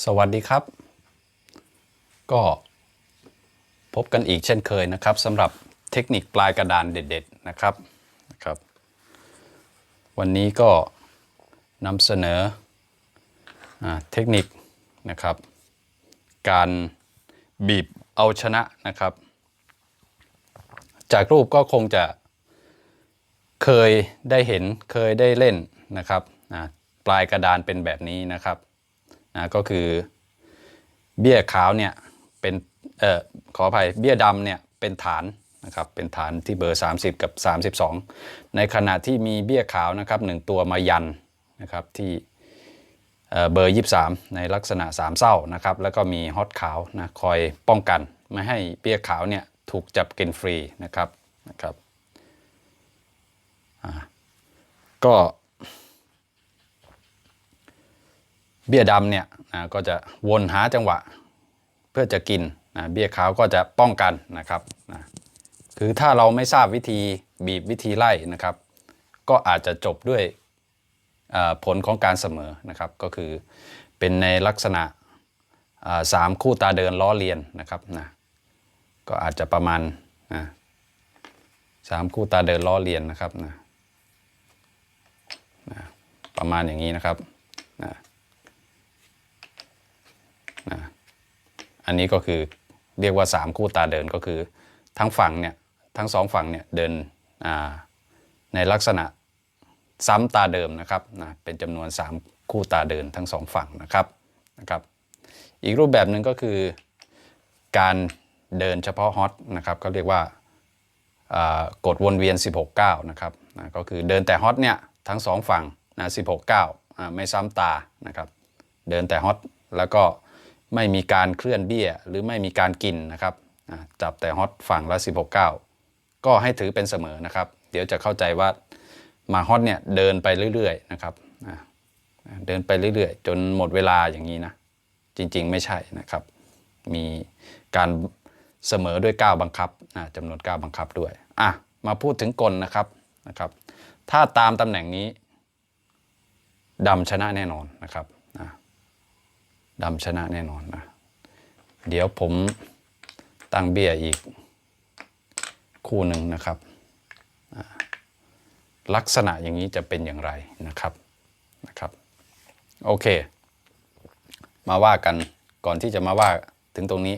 สวัสดีครับ ก็พบกันอีกเช่นเคยนะครับสำหรับเทคนิคปลายกระดานเด็ด ๆ นะครับนะครับ วันนี้ก็นำเสนออเทคนิคนะครับ การบีบเอาชนะนะครับ จากรูปก็คงจะเคยได้เห็นเคยได้เล่นนะครับปลายกระดานเป็นแบบนี้นะครับ นะก็คือเบี้ยขาวเนี่ยเป็นเอ่อขออภัยเบี้ยดำเนี่ยเป็นฐานนะครับเป็นฐานที่เบอร์ 30 กับ 32 ในขณะที่มีเบี้ยขาวนะครับหนึ่งตัวมายันนะครับที่เอ่อเบอร์ 23 ในลักษณะ 3 เศร้านะครับแล้วก็มีฮอตขาวนะคอยป้องกัน ไม่ให้เบี้ยขาวเนี่ยถูกจับกินฟรีนะครับนะครับก็ เบี้ยดำเนี่ยนะก็จะวนหาจังหวะเพื่อจะกินนะเบี้ยขาวก็จะป้องกันนะครับนะคือถ้าเราไม่ทราบวิธีบีบวิธีไล่นะครับ ก็อาจจะจบด้วยผลของการเสมอนะครับ ก็คือเป็นในลักษณะสามคู่ตาเดินล้อเลียนนะครับนะก็อาจจะประมาณนะสามคู่ตาเดินล้อเลียนนะครับนะนะประมาณอย่างนี้นะครับนะ อันนี้ก็คือเรียกว่า 3 คู่ตาเดินก็คือ ทั้งฝั่งเนี่ยทั้งสองฝั่งเนี่ยเดินในลักษณะซ้ำตาเดิมนะครับนะเป็นจำนวน 3 คู่ตาเดินทั้งสองฝั่งนะครับนะครับ อีกรูปแบบหนึ่งก็คือการเดินเฉพาะฮอตนะครับก็เรียกว่ากดวนเวียน 16 9นะครับนะก็คือเดินแต่ฮอตเนี่ยทั้งสองฝั่งนะ16 9อ่าไม่ซ้ำตานะครับเดินแต่ฮอตแล้วก็ ไม่มีการเคลื่อนเบี้ยหรือไม่มีการกินนะครับจับแต่ฮอตฝั่งละ 16 9 ก็ให้ถือเป็นเสมอนะครับ เดี๋ยวจะเข้าใจว่ามาฮอตเนี่ยเดินไปเรื่อยๆนะครับเดินไปเรื่อยๆ จนหมดเวลาอย่างนี้นะจริงๆไม่ใช่นะครับ มีการเสมอด้วย 9 บังคับจำนวน 9 บังคับด้วยอะมาพูดถึงกลนะครับนะครับ ถ้าตามตำแหน่งนี้ดำชนะแน่นอนนะครับ ดำชนะแน่นอนนะ เดี๋ยวผมตั้งเบี้ยอีกคู่หนึ่งนะครับ ลักษณะอย่างนี้จะเป็นอย่างไรนะครับนะครับ โอเค มาว่ากันก่อนที่จะมาว่าถึงตรงนี้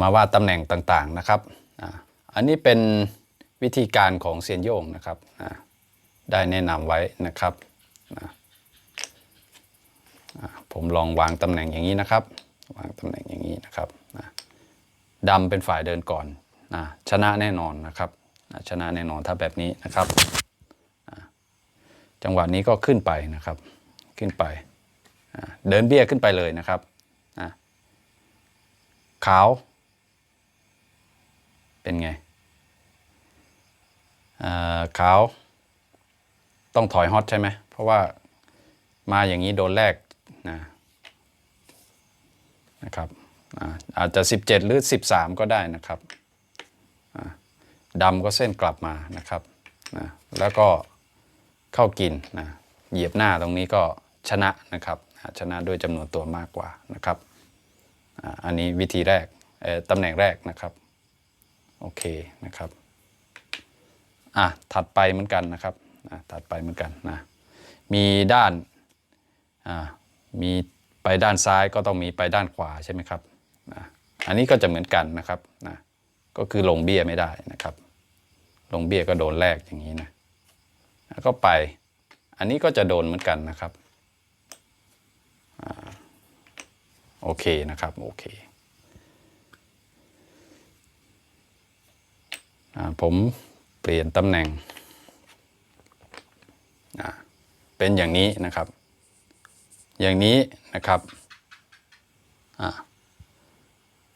มาว่าตำแหน่งต่างๆนะครับอันนี้เป็นวิธีการของเซียนโยงนะครับได้แนะนำไว้นะครับ ผมลองวางตำแหน่งอย่างนี้นะครับ วางตำแหน่งอย่างนี้นะครับนะดำเป็นฝ่ายเดินก่อนนะชนะแน่นอนนะครับนะชนะแน่นอนถ้าแบบนี้นะครับ จังหวะนี้ก็ขึ้นไปนะครับ ขึ้นไป เดินเบี้ยขึ้นไปเลยนะครับอ่าขาว เป็นไงขาว ต้องถอยฮอตใช่ไหม เพราะว่ามาอย่างนี้โดนแรก นะนะครับอาจจะ 17 หรือ 13 ก็ได้นะครับดำก็เส้นกลับมานะครับนะแล้วก็เข้ากินนะเหยียบหน้าตรงนี้ก็ชนะนะครับชนะด้วยจำนวนตัวมากกว่านะครับอันนี้วิธีแรกตำแหน่งแรกนะครับโอเคนะครับอะถัดไปเหมือนกันนะครับอะถัดไปเหมือนกันนะมีด้านอ่า มีไปด้านซ้ายก็ต้องมีไปด้านขวาใช่ไหมครับนะอันนี้ก็จะเหมือนกันนะครับนะก็คือลงเบี้ยไม่ได้นะครับ ลงเบี้ยก็โดนแลกอย่างนี้นะแล้วก็ไป อันนี้ก็จะโดนเหมือนกันนะครับอโอเคนะครับโอเคอผมเปลี่ยนตำแหน่ง เป็นอย่างนี้นะครับ อย่างนี้นะครับอ่า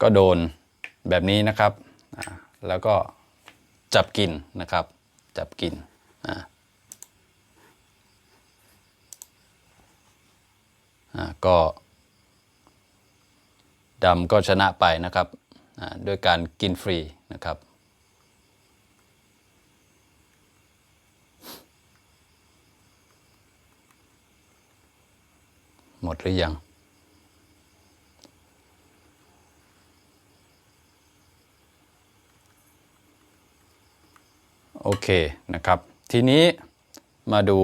ก็โดนแบบนี้นะครับอ่าแล้วก็จับกินนะครับ จับกินอ่าอ่าก็ดำก็ชนะไปนะครับอ่าด้วยการกินฟรีนะครับ หมดหรือยัง โอเคนะครับ ทีนี้มาดู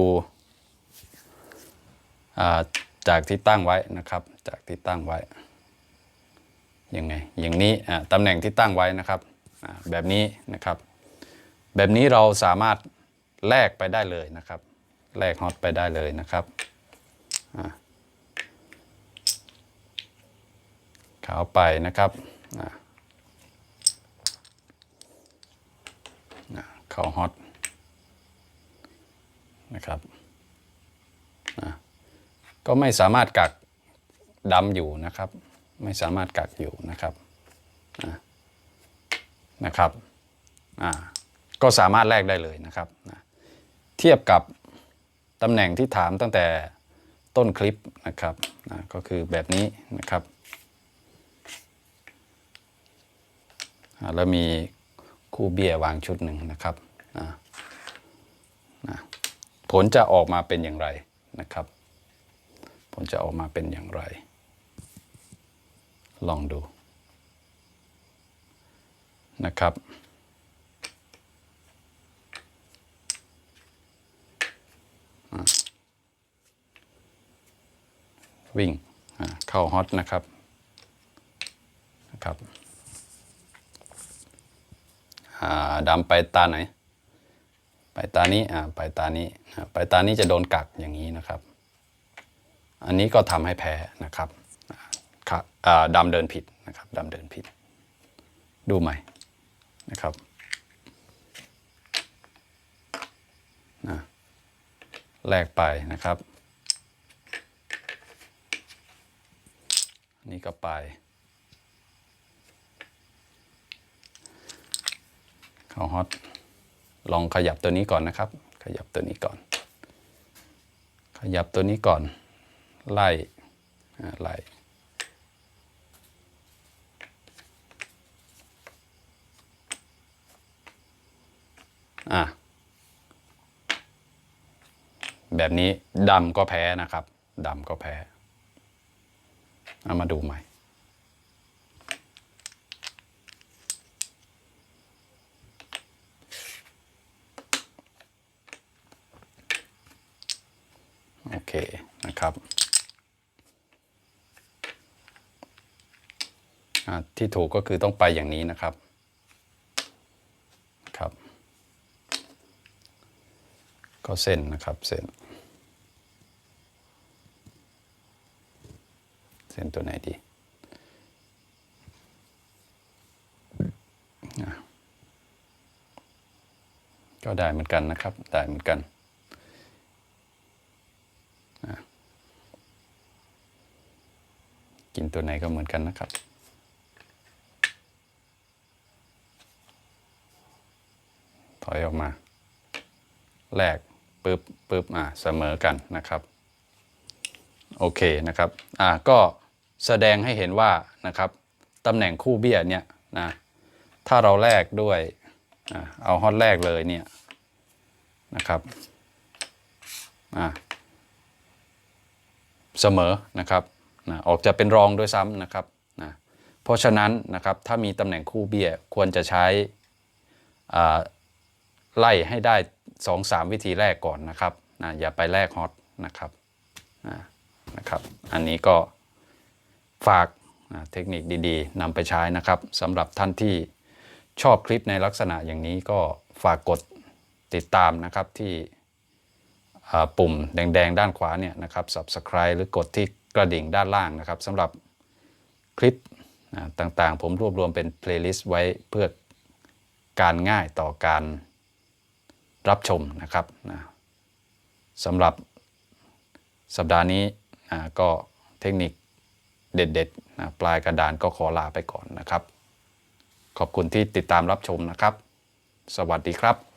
จากที่ตั้งไว้นะครับ จากที่ตั้งไว้ ยังไง อย่างนี้ตำแหน่งที่ตั้งไว้นะครับ แบบนี้นะครับ แบบนี้เราสามารถแลกไปได้เลยนะครับ แลกฮอตไปได้เลยนะครับ ขาวไปนะครับอ่าอ่าเขาฮอตนะครับก็ไม่สามารถกักดำอยู่นะครับ ไม่สามารถกักอยู่นะครับนะครับก็สามารถแลกได้เลยนะครับ เทียบกับตำแหน่งที่ถามตั้งแต่ต้นคลิปนะครับก็คือแบบนี้นะครับอ่า แล้วมีคู่เบี้ยวางชุดหนึ่งนะครับนะผลจะออกมาเป็นอย่างไรนะครับ ผลจะออกมาเป็นอย่างไร ลองดูนะครับ วิ่งเข้าฮอตนะครับนะครับ ดำไปตาไหน ไปตานี้อ่าไปตานี้ไปตานี้จะโดนกักอย่างนี้นะครับ อันนี้ก็ทำให้แพ้นะครับครับดำเดินผิดนะครับดำเดินผิด ดูใหม่นะครับนะแลกไปนะครับ นี่ก็ไป ข้าฮอตลองขยับตัวนี้ก่อนนะครับ ขยับตัวนี้ก่อน ขยับตัวนี้ก่อน ไล่ไล่อะแบบนี้ดำก็แพ้นะครับดำก็แพ้ เอามาดูใหม่ โอ เคนะครับที่ถูกก็คือต้องไปอย่างนี้นะครับครับ ก็เส้นนะครับเส้นเส้นตัวไหนดีก็ได้เหมือนกันนะครับ ได้เหมือนกันอะ กินตัวไหนก็เหมือนกันนะครับ ถอยออกมา แลกปึ๊บปึ๊บอะเสมอกันนะครับ โอเคนะครับอ่าก็แสดงให้เห็นว่านะครับตำแหน่งคู่เบี้ยเนี่ยนะถ้าเราแลกด้วยอเอาฮอตแรกเลยเนี่ยนะครับอ่าเสมอนะครับ นะออกจะเป็นรองด้วยซ้ำนะครับนะเพราะฉะนั้นนะครับถ้ามีตำแหน่งคู่เบี้ยควรจะใช้ไล่ให้ได้สองสามวิธีแรกก่อนนะครับนะอย่าไปแลกฮอตนะครับนะนะครับ อันนี้ก็ฝากอ่าเทคนิคดีๆนำไปใช้นะครับสำหรับท่านที่ชอบคลิปในลักษณะอย่างนี้ก็ฝากกดติดตามนะครับที่ปุ่มแดง ๆ ด้านขวาเนี่ยนะครับ subscribe หรือกดที่ กระดิ่งด้านล่างนะครับสำหรับคลิปต่างๆ ผมรวบรวมเป็น playlist ไว้เพื่อการง่ายต่อการรับชมนะครับนะสำหรับสัปดาห์นี้ก็เทคนิคเด็ดๆนะปลายกระดานก็ขอลาไปก่อนนะครับ ขอบคุณที่ติดตามรับชมนะครับ สวัสดีครับ